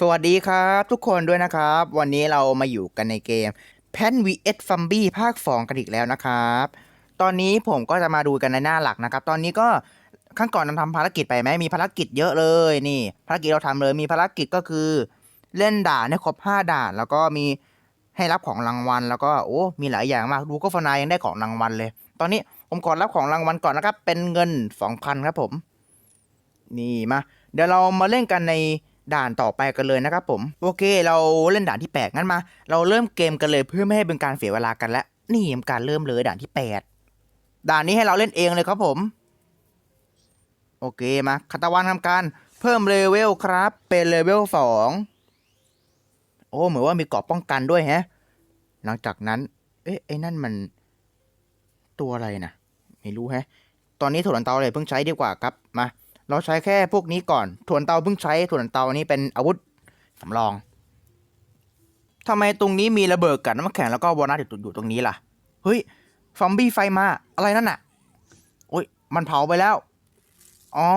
สวัสดีครับทุกคนด้วยนะครับ วันนี้เรามาอยู่กันในเกม p a n vs f u m b y ภาค 2 กันอีกแล้วนะครับ ตอนนี้ผมก็จะมาดูกันในหน้าหลักนะครับ ตอนนี้ก็ขั้นก่อนเราทำภารกิจไปไหมมีภารกิจเยอะเลยนี่ ภารกิจเราทำเลยมีภารกิจก็คือ เล่นด่านให้ครบ 5 ด่าน แล้วก็มีให้รับของรางวัล แล้วก็โอ้มีหลายอย่างมากดูโฆษณายังได้ของรางวัลเลย ตอนนี้ผมขอรับของรางวัลก่อนนะครับเป็นเงิน 2,000 ครับผม นี่มา เดี๋ยวเรามาเล่นกันใน ด่านต่อไปกันเลยนะครับผม โอเค เราเล่นด่านที่ 8 งั้นมา เราเริ่มเกมกันเลยเพื่อไม่ให้เป็นการเสียเวลากันและนี่ทำการเริ่มเลยด่านที่ 8 ด่านนี้ให้เราเล่นเองเลยครับผม โอเคมาคาตาวันทำการเพิ่มเลเวลครับ เป็นเลเวลสองโอ้ เหมือนว่ามีเกราะป้องกันด้วยแฮะ หลังจากนั้น เอ๊ะไอ้นั่นมันตัวอะไรนะไม่รู้แฮะ ตอนนี้ถั่วลันเตาเลยเพิ่งใช้ดีกว่าครับ เราใช้แค่พวกนี้ก่อนถ่วนเตาเพิ่งใช้ถ่วนเตานี้เป็นอาวุธสำรองทำไมตรงนี้มีระเบิดกับน้ำแข็งแล้วก็วอนัทอยู่อยู่ตรงนี้ล่ะ เฮ้ยฟอมบี้ไฟมาอะไรนั่นน่ะโอ้ยมันเผาไปแล้ว อ๋อ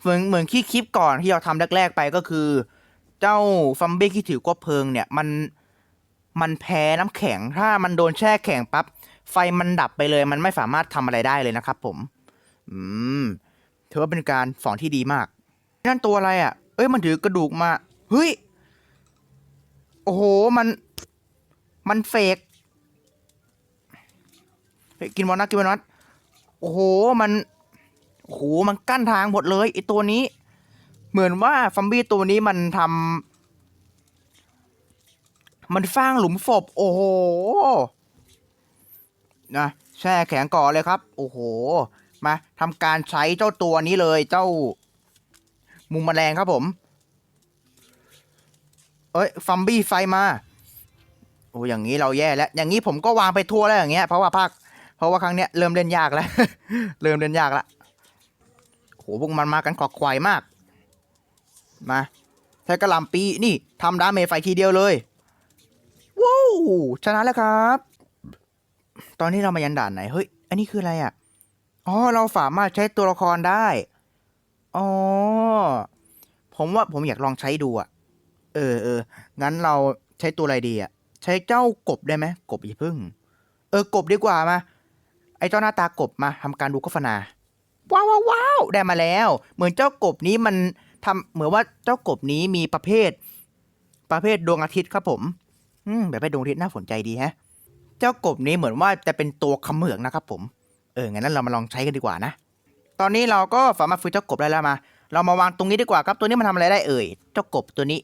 เหมือนเหมือนที่คลิปก่อนที่เราทำแรกๆไปก็คือ เจ้าฟอมบี้ที่ถือกวเพลิงเนี่ยมันมันแพ้น้ำแข็ง ถ้ามันโดนแช่แข็งปั๊บไฟมันดับไปเลย มันไม่สามารถทำอะไรได้เลยนะครับผม อืม ถือว่าเป็นการสอนที่ดีมาก นั่นตัวอะไรอะ เอ้ยมันถือกระดูกมา เฮ้ย โอ้โห มัน มันเฟกกินวอลนัทกินวอลนัทโอ้โห มัน โอ้โห มันกั้นทางหมดเลยไอตัวนี้ เหมือนว่าฟัมบี้ตัวนี้มันทำมันสร้างหลุมศพ โอ้โห นะ แช่แข็งก่อเลยครับ โอ้โห มาทำการใช้เจ้าตัวนี้เลยเจ้า มุมแมลงครับผม เอ้ยฟัมบี้ไฟมาโอ้อย่างนี้เราแย่แล้ว อย่างนี้ผมก็วางไปทั่วแล้วอย่างเงี้ยเพราะว่าภาคเพราะว่าครั้งเนี้ยเริ่มเล่นยากแล้ว เริ่มเล่นยากแล้วโหพวกมันมากันขอกควายมาก มาใช้กระลำปีนี่ทำดาเมจไฟทีเดียวเลยว้าวชนะแล้วครับ ตอนนี้เรามายันด่านไหน เฮ้ย อันนี้คืออะไรอะ อ๋อ เราสามารถใช้ตัวละครได้ อ๋อ ผมว่าผมอยากลองใช้ดูอะเออเออ งั้นเราใช้ตัวอะไรดีอะใช้เจ้ากบได้ไหม กบอย่าพึ่ง เออ กบดีกว่ามา ไอ้เจ้าหน้าตากบมาทำการดูโฆษณาว้าวว้าวว้าวได้มาแล้ว เหมือนเจ้ากบนี้มันทำเหมือนว่าเจ้ากบนี้มีประเภท ประเภทดวงอาทิตย์ครับผม อืม แบบประเภทดวงอาทิตย์น่าสนใจดีแฮะ เจ้ากบนี้เหมือนว่าจะเป็นตัวเขมือกนะครับผม เอองั้นเรามาลองใช้กันดีกว่านะ ตอนนี้เราก็สามารถฝึกเจ้ากบได้แล้วมา เรามาวางตรงนี้ดีกว่าครับ ตัวนี้มันทำอะไรได้เอ่ย เจ้ากบตัวนี้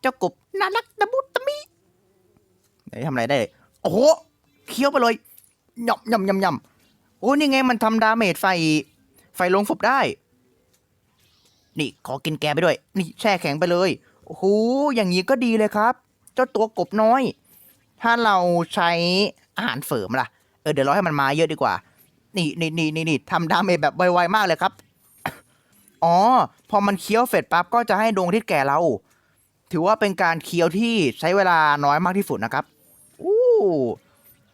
เจ้ากบน่ารักตะมุตะมิไหนทำอะไรได้ โอ้โห เคี้ยวไปเลยย่ำย่ำย่ำย่ำโอ้นี่ไงมันทำดาเมจไฟ ไฟลงศพได้ นี่ขอกินแกไปด้วย นี่แช่แข็งไปเลย โอ้โห อย่างนี้ก็ดีเลยครับ เจ้าตัวกบน้อย ถ้าเราใช้อาหารเสริมล่ะ เออเดี๋ยวเราให้มันมาเยอะดีกว่า นี่นี่นี่นี่นี่ทำดาเมจแบบไวๆมากเลยครับ อ๋อ พอมันเคี้ยวเสร็จปั๊บก็จะให้ดวงอาทิตย์แก่เรา ถือว่าเป็นการเคี้ยวที่ใช้เวลาน้อยมากที่สุดนะครับ อู้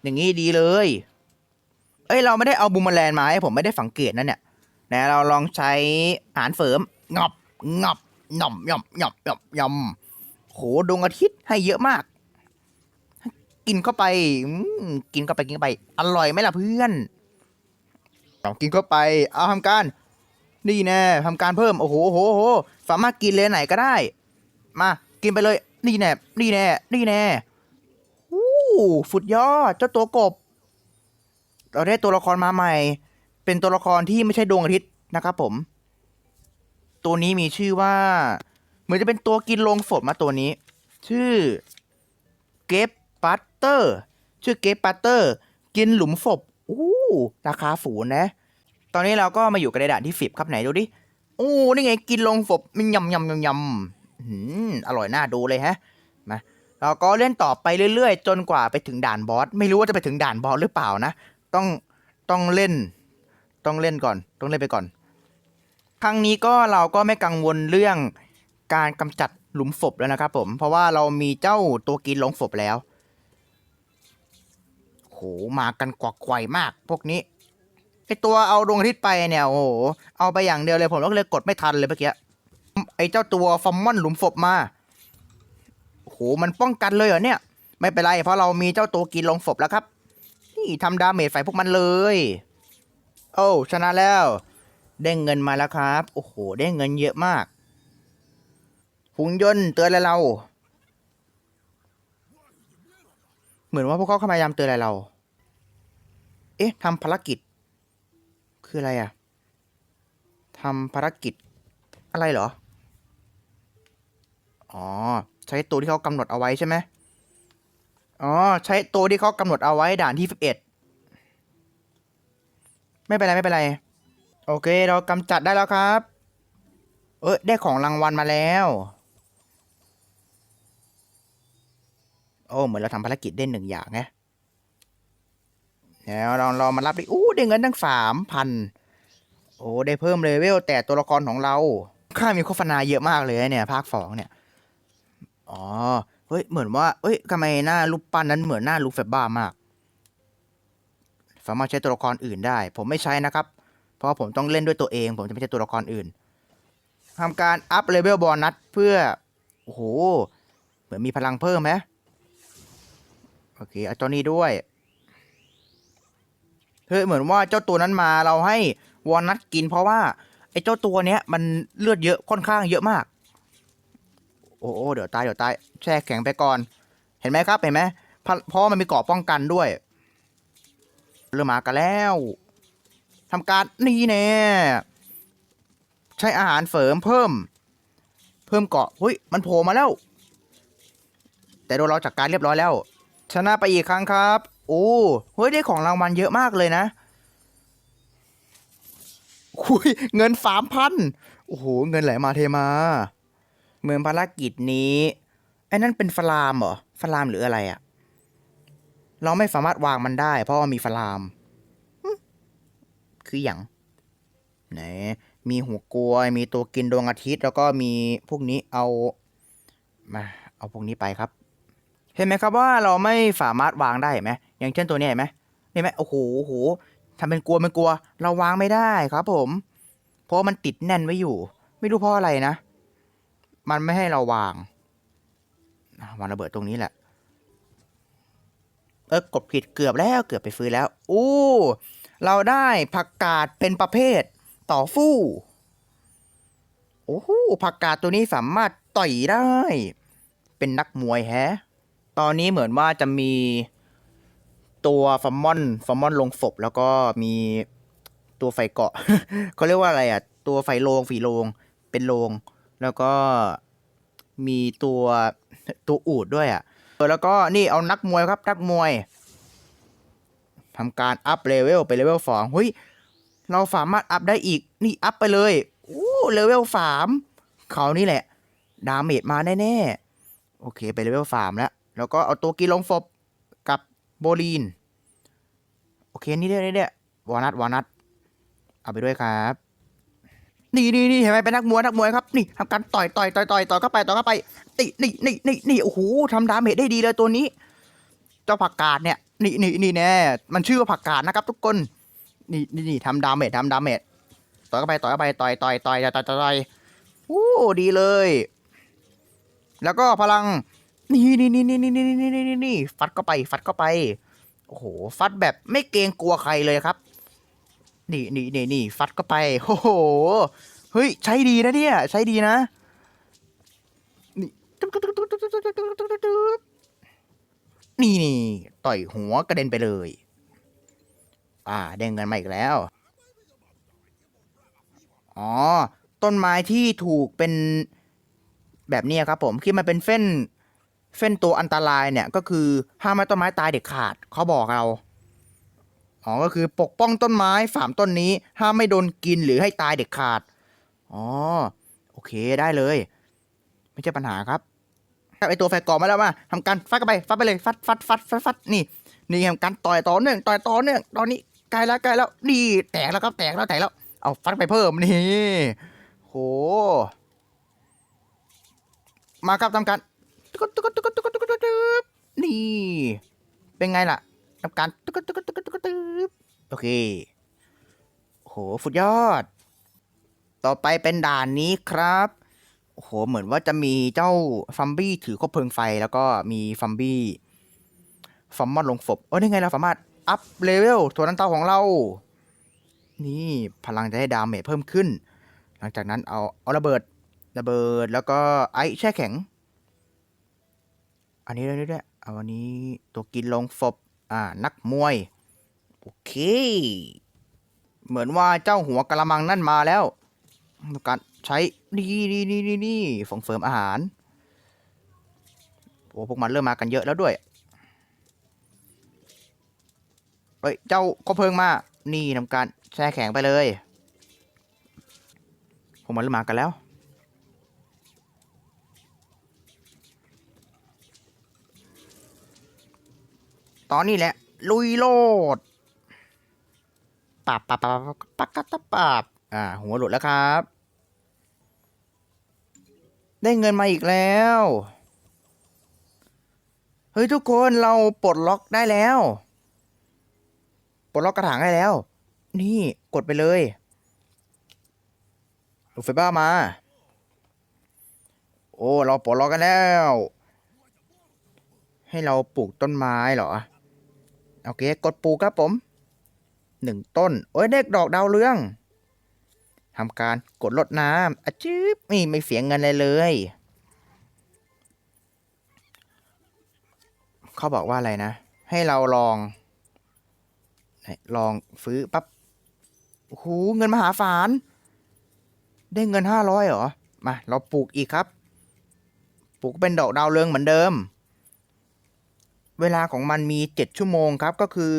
อย่างนี้ดีเลย เอ้ยเราไม่ได้เอาบูมแมลงมาให้ผมไม่ได้สังเกตนะเนี่ยนะเราลองใช้อาหารเสริมงบงับย่อมย่อมย่อมย่อมย่อมโหดวงอาทิตย์ให้เยอะมาก กินเข้าไปกินเข้าไปกินเข้าไป อร่อยไหมล่ะเพื่อน ลองกินเข้าไป เอาทำการ นี่แน่ทำการเพิ่ม โอ้โหโอ้โหโอ้โห สามารถกินเลยไหนก็ได้ มา กินไปเลย นี่แน่ นี่แน่ นี่แน่อู้สุดยอด เจ้าตัวกบ เราได้ตัวละครมาใหม่ เป็นตัวละครที่ไม่ใช่ดวงอาทิตย์นะครับผม ตัวนี้มีชื่อว่า เหมือนจะเป็นตัวกินลงศพมาตัวนี้ ชื่อ เกฟปัตเตอร์ ชื่อเกฟปัตเตอร์ กินหลุมศพ ราคาฝูนนะ ตอนนี้เราก็มาอยู่กันในด่านที่สิบครับไหนดูดิ โอ้ นี่ไงกินลงศพมันยำยำยำยำอร่อยน่าดูเลยฮะ มา เราก็เล่นต่อไปเรื่อยๆ จนกว่าไปถึงด่านบอส ไม่รู้ว่าจะไปถึงด่านบอสหรือเปล่านะ ต้อง ต้องเล่น ต้องเล่นก่อน ต้องเล่นไปก่อน ครั้งนี้ก็เราก็ไม่กังวลเรื่องการกำจัดหลุมศพแล้วนะครับผม เพราะว่าเรามีเจ้าตัวกินหลงศพแล้ว หมากันกวักไขวมาก พวกนี้ไอตัวเอาดวงอาทิตย์ไปเนี่ยโอ้โหเอาไปอย่างเดียวเลยผมก็เลยกดไม่ทันเลยเมื่อกี้ไอเจ้าตัวฟอมมอนหลุมศพมาโอ้โหมันป้องกันเลยเหรอเนี่ย ไม่เป็นไรเพราะเรามีเจ้าตัวกินลงศพแล้วครับ นี่ทำดาเมจใส่พวกมันเลย โอ้ชนะแล้ว ได้เงินมาแล้วครับ โอ้โห ได้เงินเยอะมากหุ่นยนต์เตือนอะไรเรา เหมือนว่าพวกเขาพยายามเตือนอะไรเรา เอ๊ะทำภารกิจ คืออะไรอะทำภารกิจอะไรเหรอ อ๋อ ใช้ตัวที่เขากำหนดเอาไว้ใช่ไหมอ๋อ ใช้ตัวที่เขากำหนดเอาไว้ด่านที่สิบเอ็ดไม่เป็นไร ไม่เป็นไร โอเค เรากำจัดได้แล้วครับ เอ้ยได้ของรางวัลมาแล้ว โอ้เหมือนเราทำภารกิจได้หนึ่งอย่างไงแล้วเราเรามารับดิอู้ได้เงินตั้งสามพันโอ้ได้เพิ่มเลเวลแต่ตัวละครของเราค่ามีโฆษณาเยอะมากเลยเนี่ย ภาคสองเนี่ย อ๋อ เฮ้ย เหมือนว่าเอ้ยทำไมหน้ารูปปั้นนั้นเหมือนหน้าลูกแฟบบ้ามาก สามารถใช้ตัวละครอื่นได้ ผมไม่ใช้นะครับ เพราะผมต้องเล่นด้วยตัวเอง ผมจะไม่ใช่ตัวละครอื่นทำการอัพเลเวลบอลนัสเพื่อ โอ้โห เหมือนมีพลังเพิ่มไหม โอเคเอาตัวนี้ด้วยเฮ้ยเหมือนว่าเจ้าตัวนั้นมาเราให้วอลนัทกินเพราะว่า ไอ้เจ้าตัวเนี้ย มันเลือดเยอะค่อนข้างเยอะมาก โอ้โอเดี๋ยวตายเดี๋ยวตายแช่แข็งไปก่อน เห็นไหมครับเห็นไหมเพราะมันมีเกราะป้องกันด้วย เริ่มมากันแล้วทำการนี่แน่ใช้อาหารเสริมเพิ่ม เพิ่มเกาะเฮ้ยมันโผล่มาแล้ว แต่โดนเราจัดกการเรียบร้อยแล้ว ชนะไปอีกครั้งครับ โอ้เฮ้ยได้ของรางวัลเยอะมากเลยนะคุยเงินสามพันโอ้โห เงินไหลมาเทมา เมืองภารกิจนี้ไอ้นั่นเป็นฟลามเหรอฟลามหรืออะไรอะเราไม่สามารถวางมันได้ เพราะว่ามีฟลามคืออย่างไหนมีหัวกลวย มีตัวกินดวงอาทิตย์ แล้วก็มีพวกนี้เอา มา เอาพวกนี้ไปครับ ห็นไหมครับว่าเราไม่สามารถวางได้เห็นไหมอย่างเช่นตัวนี้เห็นไหมเห็นไหมโอ้โหโอ้โหทำเป็นกลัวเป็นกลัว เราวางไม่ได้ครับ ผม เพราะมันติดแน่นไว้อยู่ ไม่รู้เพราะอะไรนะ มันไม่ให้เราวางวางระเบิดตรงนี้แหละ เออกดผิดเกือบแล้วเกือบไปฟื้นแล้วอู้เราได้ผักกาดเป็นประเภทต่อฟู่โอ้โหผักกาดตัวนี้สามารถต่อยได้ เป็นนักมวยแฮะ ตอนนี้เหมือนว่าจะมีตัวฟอมมอนฟอมมอนลงศพแล้วก็มีตัวไฟเกาะเขาเรียกว่าอะไรอะ ตัวไฟโลงฝีโลงเป็นโลง แล้วก็มีตัวตัวอูดด้วยอะแล้วก็นี่เอานักมวยครับ นักมวยทำการอัพเลเวลไปเลเวลสองเฮ้ย เราสามารถอัพได้อีก นี่อัพไปเลยโอ้เลเวลสามเขานี่แหละ ดาเมจมาแน่ๆ โอเค ไปเลเวลสามแล้ว แล้วก็เอาตัวกีลงศพกับโบลีน โอเค นี่เด้อนี่เด้อวอนัทวอนัทเอาไปด้วยครับ นี่นี่นี่เห็นไหมเป็นนักมวยนักมวยครับ นี่ทำการต่อยต่อยต่อยต่อยต่อยเข้าไปต่อยเข้าไปนี่นี่นี่นี่นี่โอ้โหทำดาเมจได้ดีเลยตัวนี้ เจ้าผักกาดเนี่ย นี่นี่นี่แน่ มันชื่อว่าผักกาดนะครับ ทุกคน นี่นี่นี่ทำดาเมจทำดาเมจต่อยเข้าไปต่อยเข้าไปต่อยต่อยต่อยต่อยต่อยต่อยโอ้ดีเลย แล้วก็พลัง นี่นี่นี่นี่นี่นี่นี่นี่นี่นี่ฟัดเข้าไป ฟัดเข้าไป โอ้โห ฟัดแบบไม่เกรงกลัวใครเลยครับ นี่นี่นี่นี่ฟัดเข้าไป โอ้โห เฮ้ย ใช้ดีนะเนี่ย ใช้ดีนะ นี่นี่นี่ต่อยหัวกระเด็นไปเลย อ่าได้เงินมาอีกแล้ว อ๋อ ต้นไม้ที่ถูกเป็นแบบนี้ครับผมที่มันเป็นเส้น เส้นตัวอันตรายเนี่ยก็คือห้ามให้ต้นไม้ตายเด็ดขาดเขาบอกเราอ๋อก็คือปกป้องต้นไม้สามต้นนี้ ห้ามไม่โดนกินหรือให้ตายเด็ดขาดอ๋อโอเคได้เลย ไม่ใช่ปัญหาครับไอตัวไฟกอมาแล้วมาทำการฟัดเข้าไปฟัดไปเลยฟัดฟัดฟัดฟัดฟัดนี่นี่ทำการต่อยต่อเนื่องต่อยต่อเนื่องตอนนี้ใกล้แล้วใกล้แล้วนี่แตกแล้วครับแตกแล้วแตกแล้วเอาฟัดไปเพิ่มนี่โหมาครับทำการ ตุ๊กตุ๊กตุ๊กตุ๊กตุ๊กตุ๊กตุ๊กนี่ เป็นไงล่ะทำการตุ๊กตุ๊กตุ๊กตุ๊กตุ๊กโอเคโหฟุดยอด ต่อไปเป็นด่านนี้ครับโหเหมือนว่าจะมีเจ้าฟัมบี้ถือคบเพลิงไฟแล้วก็มีฟัมบี้ฟอมมอนลงศพเออได้ไงเราสามารถอัพเลเวลตัวนั้นเตาของเรา นี่พลังจะได้ดาเมจเพิ่มขึ้น หลังจากนั้นเอาเอาระเบิดระเบิดแล้วก็ไอซ์แช่แข็ง อันนี้ด้วยด้วยเอาวันนี้ตัวกินลงศพอ่า นักมวย โอเค เหมือนว่าเจ้าหัวกะละมังนั่นมาแล้วต้องการใช้ นี่นี่นี่นี่นี่ส่งเสริมอาหารโอ้พวกมันเริ่มมากันเยอะแล้วด้วยเฮ้ย เจ้าก็เพลิงมา นี่ทำการแช่แข็งไปเลย พวกมันเริ่มมากันแล้ว ตอนนี้แหละ ลุยโลดปับปับปับปักกะตะปับอ่า หัวหลุดแล้วครับ ได้เงินมาอีกแล้ว เฮ้ยทุกคนเราปลดล็อกได้แล้ว ปลดล็อกกระถางได้แล้ว นี่กดไปเลยลูกไฟบ้ามา โอ้ เราปลดล็อกกันแล้ว ให้เราปลูกต้นไม้เหรอ โอเค กดปลูกครับผมหนึ่งต้น โอ้ยเด็กดอกดาวเรืองทำการกดลดน้ำอะจืบนี่ไม่เสียเงินเลยเลย เขาบอกว่าอะไรนะ ให้เราลอง ลองซื้อปั๊บโอ้โหเงินมหาศาล ได้เงินห้าร้อยเหรอ มา เราปลูกอีกครับ ปลูกเป็นดอกดาวเรืองเหมือนเดิม เวลาของมันมีเจ็ดชั่วโมงครับ ก็คือ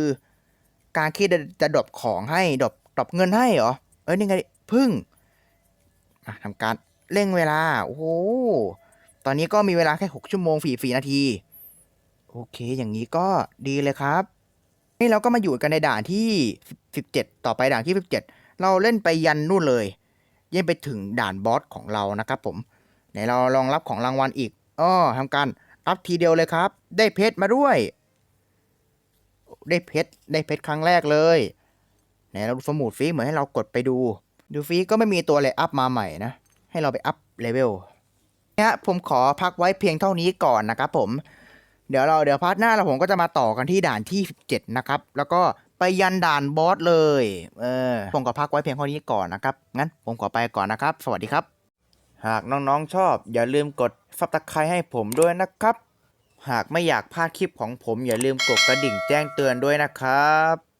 การคิดจะดรอปของให้ดรอปดรอปเงินให้เหรอ เอ้ยนี่ไงพึ่งทำการเร่งเวลา โอ้โห ตอนนี้ก็มีเวลาแค่หกชั่วโมงสี่สี่นาที โอเค อย่างนี้ก็ดีเลยครับ นี่เราก็มาอยู่กันในด่านที่สิบเจ็ดต่อไปด่านที่สิบเจ็ดเราเล่นไปยันนู่นเลยยันไปถึงด่านบอสของเรานะครับผมไหนเราลองรับของรางวัลอีกอ้อทำการ รับทีเดียวเลยครับ ได้เพชรมาด้วย ได้เพชรได้เพชรครั้งแรกเลยไหนเราดูสมุดฟีเหมือนให้เรากดไปดู ดูฟีก็ไม่มีตัวอะไรอัพมาใหม่นะ ให้เราไปอัพเลเวลเนี่ยผมขอพักไว้เพียงเท่านี้ก่อนนะครับผมเดี๋ยวเราเดี๋ยวพาร์ทหน้าเราผมก็จะมาต่อกันที่ด่านที่ 17 นะครับ แล้วก็ไปยันด่านบอสเลย เออ ผมก็พักไว้เพียงเท่านี้ก่อนนะครับ งั้นผมขอไปก่อนนะครับ สวัสดีครับ หากน้องๆชอบ อย่าลืมกดฟับตะไคร้ให้ผมด้วยนะครับ หากไม่อยากพลาดคลิปของผมอย่าลืมกดกระดิ่งแจ้งเตือนด้วยนะครับ